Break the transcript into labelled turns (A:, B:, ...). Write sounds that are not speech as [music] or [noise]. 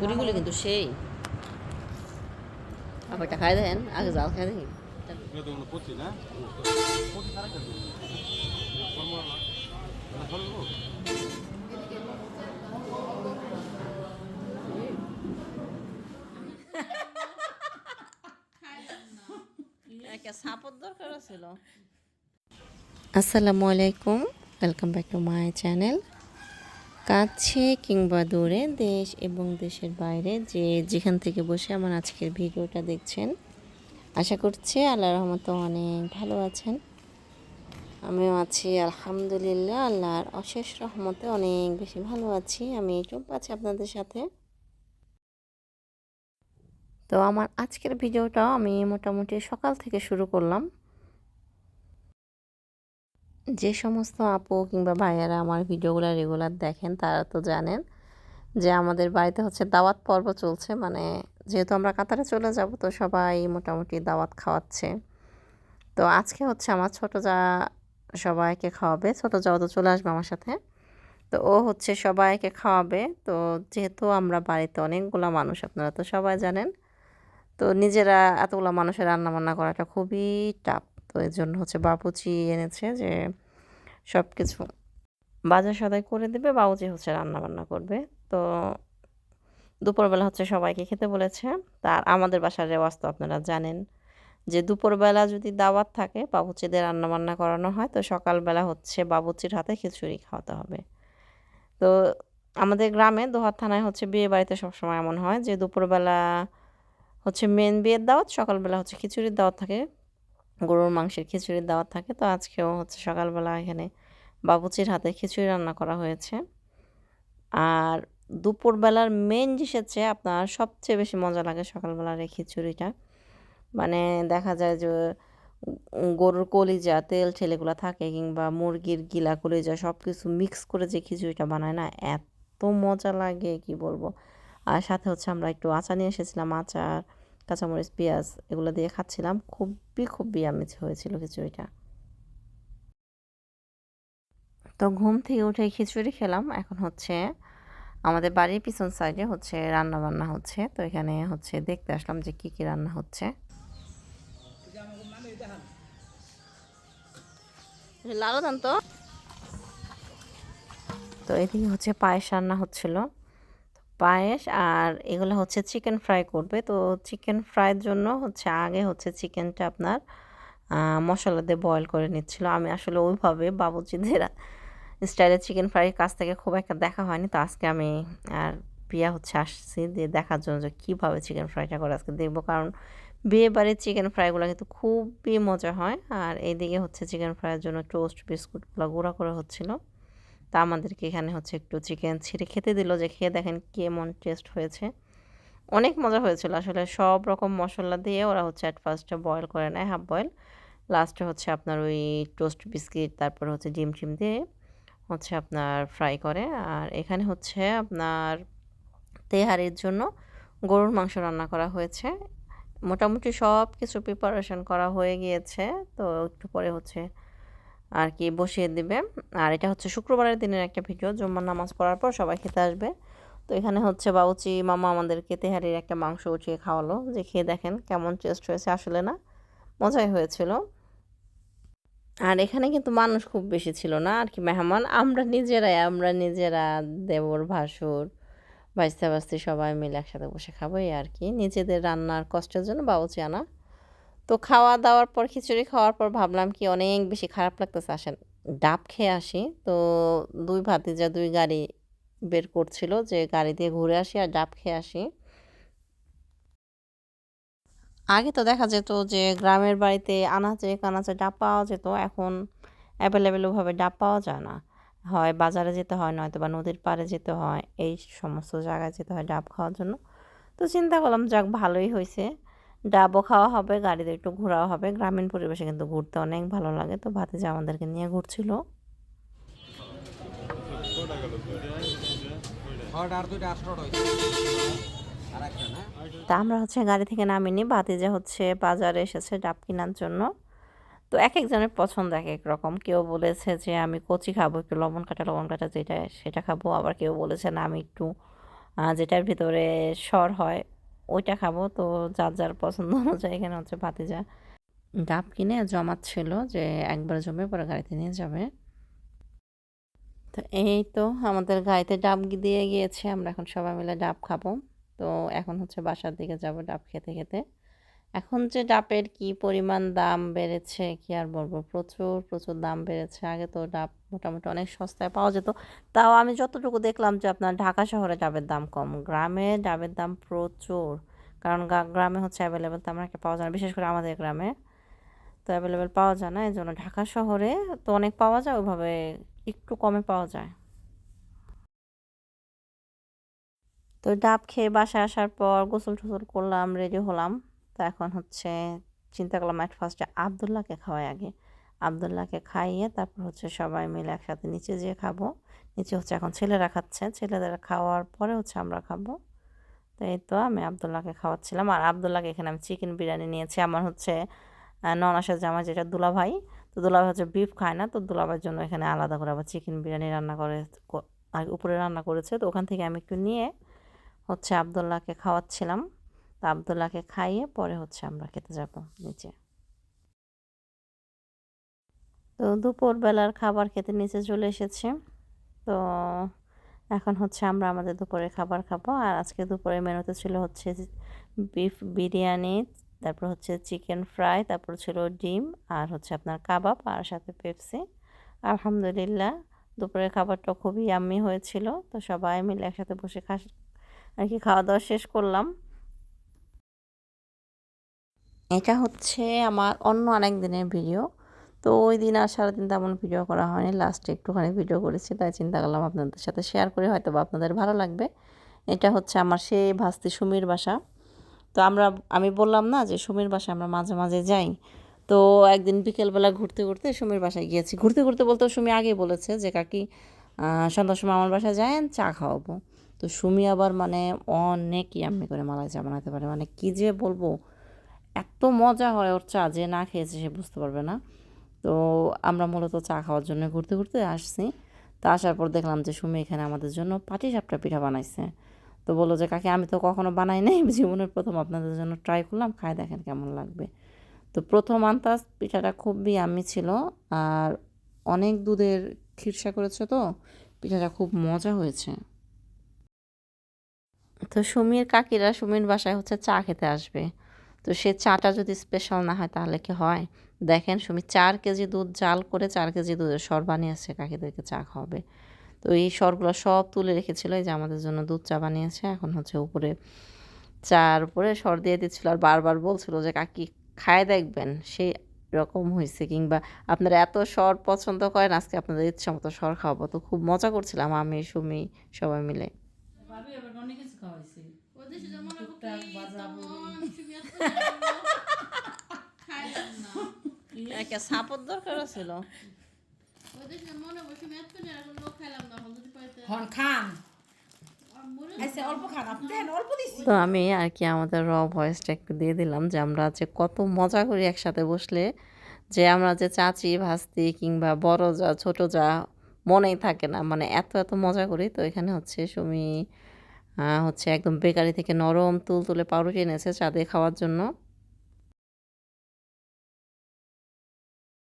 A: পুরিগুলো কিন্তু সেই। আবার এটা খাই দেন আগে জাল খাই দেখি। একটা সাপোর দরকার ছিল। আসসালামু আলাইকুম welcome back to my channel কাছে কিংবা দূরে দেশ এবং দেশের বাইরে যে যেখান থেকে বসে আমার আজকের ভিডিওটা দেখছেন, আশা করছি আল্লাহ রহমতে অনেক ভালো আছেন। আমিও আছি, আলহামদুলিল্লাহ, আল্লাহর অশেষ রহমতে অনেক বেশি ভালো আছি। আমি চুপ আছি আপনাদের সাথে। তো আমার আজকের ভিডিওটা আমি মোটামুটি সকাল থেকে শুরু করলাম। যে সমস্ত আপু কিংবা ভাইয়ারা আমার ভিডিওগুলো রেগুলার দেখেন, তারা তো জানেন যে আমাদের বাড়িতে হচ্ছে দাওয়াত পর্ব চলছে। মানে যেহেতু আমরা কাতারে চলে যাব, তো সবাই মোটামুটি দাওয়াত খাওয়াচ্ছে। তো আজকে হচ্ছে আমার ছোট যা সবাইকে খাওয়াবে, ছোট যাওয়া তো চলে আসবে আমার সাথে। তো ও হচ্ছে সবাইকে খাওয়াবে। তো যেহেতু আমরা বাড়িতে অনেকগুলো মানুষ, আপনারা তো সবাই জানেন, তো নিজেরা এতগুলো মানুষের রান্না বান্না করাটা খুবই টাফ তো এর জন্য হচ্ছে বাপুচি এনেছে যে সব কিছু বাজার সদাই করে দেবে বাবুচি হচ্ছে রান্না বান্না করবে। তো দুপুরবেলা হচ্ছে সবাইকে খেতে বলেছে। তার আমাদের বাসার রেওয়াজ তো আপনারা জানেন যে দুপুরবেলা যদি দাওয়াত থাকে, বাবুচিদের রান্না বান্না করানো হয়, তো সকালবেলা হচ্ছে বাবুচির হাতে খিচুড়ি খাওয়াতে হবে। তো আমাদের গ্রামে দোহার থানায় হচ্ছে বিয়ে বাড়িতে সবসময় এমন হয় যে দুপুরবেলা হচ্ছে মেন বিয়ের দাওয়াত, সকালবেলা হচ্ছে খিচুড়ির দাওয়াত থাকে। গরুর মাংসের খিচুড়ির দাওয়াত থাকে। তো আজকেও হচ্ছে সকালবেলা এখানে বাবুচির হাতে খিচুড়ি রান্না করা হয়েছে। আর দুপুরবেলার মেন হচ্ছে আপনার সবচেয়ে বেশি মজা লাগে সকালবেলার এই খিচুড়িটা। মানে দেখা যায় যে গরুর কলিজা, তেল ঠেলেগুলো থাকে কিংবা মুরগির গিলা কলিজা সব কিছু মিক্স করে যে খিচুড়িটা বানায় না, এত মজা লাগে, কি বলব? আর সাথে হচ্ছে আমরা একটু আচার নিয়ে এসেছিলাম, আচার কাঁচামরিচ, পেঁয়াজ এগুলো দিয়ে খাচ্ছিলাম। খুবই খুবই আমেজ হয়েছিল খিচুড়িটা। তো ঘুম থেকে উঠে খিচুড়ি খেলাম। এখন হচ্ছে আমাদের বাড়ির পিছন সাইডে হচ্ছে রান্না বান্না হচ্ছে। তো এখানে হচ্ছে দেখতে আসলাম যে কি কি রান্না হচ্ছে। লালো তো। তো এদিকে হচ্ছে পায়েস রান্না হচ্ছিল। পায়েস আর এগুলো হচ্ছে চিকেন ফ্রাই করবে। তো চিকেন ফ্রাইয়ের জন্য হচ্ছে আগে হচ্ছে চিকেনটা আপনার মশলা দিয়ে বয়েল করে নিচ্ছিল। আমি আসলে ওইভাবে বাবুজিদের স্টাইলের চিকেন ফ্রাইয়ের কাছ থেকে খুব একটা দেখা হয়নি। তো আজকে আমি আর প্রিয়া হচ্ছে আসছি দিয়ে দেখার জন্য যে কীভাবে চিকেন ফ্রাইটা করে আজকে দেখব। কারণ বিয়ে বাড়ির চিকেন ফ্রাইগুলো কিন্তু খুবই মজা হয়। আর এইদিকে হচ্ছে চিকেন ফ্রাইয়ের জন্য টোস্ট বিস্কুটগুলো গুঁড়া করে হচ্ছিল। তা আমাদেরকে এখানে হচ্ছে একটু চিকেন ছিঁড়ে খেতে দিল যে খেয়ে দেখেন কেমন টেস্ট হয়েছে। অনেক মজা হয়েছিল আসলে সব রকম মশলা দিয়ে ওরা হচ্ছে অ্যাট ফার্স্টে বয়েল করে নেয় হাফ বয়েল লাস্টে হচ্ছে আপনার ওই টোস্ট বিস্কিট তারপর হচ্ছে ডিম টিম দিয়ে হচ্ছে আপনার ফ্রাই করে। আর এখানে হচ্ছে আপনার তেহারির জন্য গরুর মাংস রান্না করা হয়েছে। মোটামুটি সব কিছু প্রিপারেশন করা হয়ে গিয়েছে, তো একটু পরে হচ্ছে আর কি বসিয়ে দিবে। আর এটা হচ্ছে শুক্রবারের দিনের একটা ভিডিও, জুম্মার নামাজ পড়ার পর সবাই খেতে আসবে। তো এখানে হচ্ছে বাউচি মামা আমাদেরকে তেহারির একটা মাংস উঠিয়ে খাওয়ালো। যে খেয়ে দেখেন কেমন টেস্ট হয়েছে, আসলে না, মজাই হয়েছিল। আর এখানে কিন্তু মানুষ খুব বেশি ছিল না আর কি মেহমান। আমরা নিজেরাই, আমরা নিজেরা দেবর, ভাসুর বাঁচতে বাঁচতে সবাই মিলে একসাথে বসে খাব আর কি। নিজেদের রান্নার কষ্টের জন্য বাউচি আনা। তো খাওয়া দাওয়ার পর, খিচুড়ি খাওয়ার পর ভাবলাম কি অনেক বেশি খারাপ লাগতেছে। আসেন, ডাব খেয়ে আসি। তো দুই ভাতিজা, দুই গাড়ি বের করছিল যে গাড়ি দিয়ে ঘুরে আসি আর ডাব খেয়ে আসি। আগে তো দেখা যেত যে গ্রামের বাড়িতে আনাচে, কানাচে ডাব পাওয়া যেত। এখন অ্যাভেলেবেল ওভাবে ডাব পাওয়া যায় না। হয় বাজারে যেতে হয় নয়তো বা নদীর পাড়ে যেতে হয়, এই সমস্ত জায়গায় যেতে হয় ডাব খাওয়ার জন্য। তো চিন্তা করলাম, যাক ভালোই হয়েছে। ডাবও খাওয়া হবে, গাড়িতে একটু ঘোরাও হবে। গ্রামীণ পরিবেশে কিন্তু ঘুরতে অনেক ভালো লাগে। তো ভাতিজা আমাদেরকে নিয়ে ঘুরছিল। তা আমরা হচ্ছে গাড়ি থেকে নামিনি। ভাতিজা হচ্ছে বাজারে এসেছে ডাব কেনার জন্য। তো এক একজনের পছন্দ এক এক রকম। কেউ বলেছে যে, আমি কচি খাব, একটু লবণ কাটা লবণ কাটা যেটা, সেটা খাব। আবার কেউ বলেছে, না, আমি একটু যেটার ভিতরে সর হয় ওইটা খাব। তো যার যার পছন্দ অনুযায়ী এখানে হচ্ছে ভাতিজা ডাব কিনে জমাচ্ছিল যে একবার জমে পরে গাড়িতে নিয়ে যাবে। তো এই তো আমাদের গাড়িতে ডাব দিয়ে গিয়েছে। আমরা এখন সবাই মিলে ডাব খাব। তো এখন হচ্ছে বাসার দিকে যাব ডাব খেতে খেতে। এখন যে ডাবের কি পরিমাণ দাম বেড়েছে কি আর বলব? প্রচুর প্রচুর দাম বেড়েছে। আগে তো ডাব মোটামুটি অনেক সস্তায় পাওয়া যেত। তাও আমি যতটুকু দেখলাম যে আপনার ঢাকা শহরে ডাবের দাম কম। গ্রামে ডাবের দাম প্রচুর। কারণ গ্রামে হচ্ছে অ্যাভেলেবেল তেমন একটা পাওয়া যায় না, বিশেষ করে আমাদের গ্রামে। তো অ্যাভেলেবেল পাওয়া যায় না এই জন্য ঢাকা শহরে তো অনেক পাওয়া যায়, ওইভাবে একটু কমে পাওয়া যায়। তো ডাব খেয়ে বাসায় আসার পর গোসল টোসল করলাম রেডি হলাম। তো এখন হচ্ছে চিন্তা করলাম এক ফার্স্টে আবদুল্লাহকে খাওয়াই আগে। আবদুল্লাহকে খাইয়ে তারপর হচ্ছে সবাই মিলে একসাথে নিচে যেয়ে খাব। নিচে হচ্ছে এখন ছেলেরা খাচ্ছে। ছেলেদের খাওয়ার পরে হচ্ছে আমরা খাব। তো এই তো আমি আবদুল্লাহকে খাওয়াচ্ছিলাম। আর আবদুল্লাহকে এখানে আমি চিকেন বিরিয়ানি নিয়েছি। আমার হচ্ছে ননাসের জামা যেটা দুলাভাই। তো দুলাভাই হচ্ছে বিফ খায় না। তো দুলাভাইয়ের জন্য এখানে আলাদা করে আবার চিকেন বিরিয়ানি রান্না করে উপরে রান্না করেছে। তো ওখান থেকে আমি একটু নিয়ে হচ্ছে আবদুল্লাহকে খাওয়াচ্ছিলাম। তো আবদুল্লাহকে খাইয়ে পরে হচ্ছে আমরা খেতে যাব নিচে। তো দুপুরবেলার খাবার খেতে নিচে চলে এসেছে। তো এখন হচ্ছে আমরা আমাদের দুপুরে খাবার খাব। আর আজকে দুপুরের মেনুতে ছিল হচ্ছে বিফ বিরিয়ানি, তারপর হচ্ছে চিকেন ফ্রাই, তারপর ছিল ডিম, আর হচ্ছে আপনার কাবাব, আর সাথে পেপসি। আলহামদুলিল্লাহ, দুপুরের খাবারটা খুবই ইয়াম্মি হয়েছিল। তো সবাই মিলে একসাথে বসে খাস আর কি খাওয়া দাওয়া শেষ করলাম। এটা হচ্ছে আমার অন্য আরেক দিনের ভিডিও। তো ওই দিন আর সারাদিন তেমন ভিডিও করা হয়নি। লাস্টে একটুখানি ভিডিও করেছি, তাই চিন্তা করলাম আপনাদের সাথে শেয়ার করে হয়তো বা আপনাদের ভালো লাগবে। এটা হচ্ছে আমার সেই ভাস্তি সুমির বাসা। তো আমরা, আমি বললাম না যে সুমির বাসায় আমরা মাঝে মাঝে যাই। তো একদিন বিকেলবেলা ঘুরতে ঘুরতে সুমির বাসায় গিয়েছি। ঘুরতে ঘুরতে বলতে সুমি আগেই বলেছে যে, কাকি সন্ধ্যার সময় আমার বাসায় যায়েন, চা খাওয়াবো। তো সুমি আবার মানে অনেক ইয়াম্মি করে মালাই চা বানাতে পারে। মানে কী যে বলব? এত মজা হয় ওর চা যে না খেয়েছে সে বুঝতে পারবে না। তো আমরা মূলত চা খাওয়ার জন্য ঘুরতে ঘুরতে আসছি। তা আসার পর দেখলাম যে সুমি এখানে আমাদের জন্য পাটি সাপটা পিঠা বানাইছে। তো বলল যে, কাকি, আমি তো কখনো বানাই নাই, [laughs] জীবনের প্রথম আপনাদের জন্য ট্রাই করলাম খায় দেখেন কেমন লাগবে। তো প্রথম আন্তাজ পিঠাটা খুবই আমি ছিল, আর অনেক দুধের খিরসা করেছে তো, পিঠাটা খুব মজা হয়েছে। তো সুমির কাকিরা সুমির বাসায় হচ্ছে চা খেতে আসবে। তো সে চাটা যদি স্পেশাল না হয় তাহলে কি হয়? দেখেন সুমি, চার কেজি দুধ জাল করে চার কেজি দুধের সর বানিয়েছে কাকিদেরকে চা খাওয়াবে। তো এই সরগুলো সব তুলে রেখেছিল, এই যে আমাদের জন্য দুধ চা বানিয়েছে, এখন হচ্ছে উপরে চার উপরে সর দিয়ে দিচ্ছিল আর বারবার বলছিল যে, কাকি, খায় দেখবেন, সেই রকম হয়েছে কিংবা, আপনারা এত সর পছন্দ করেন, আজকে আপনাদের ইচ্ছা মতো সর খাওয়াবো। তো খুব মজা করছিলাম আমি, সুমি, সবাই মিলে।
B: টুকটাক [laughs]
A: একটা দরকার ছিল তো আমি আর কি আমাদের র ভয়েসটা একটু দিয়ে দিলাম যে আমরা যে কত মজা করি একসাথে বসলে যে আমরা যে চাচি ভাস্তি কিংবা বড় যা ছোট যা মনেই থাকে না। মানে এত এত মজা করি। তো এখানে হচ্ছে সুমি হচ্ছে একদম বেকারি থেকে নরম তুল তুলে পাউরুটি এনেছে চাঁদে খাওয়ার জন্য।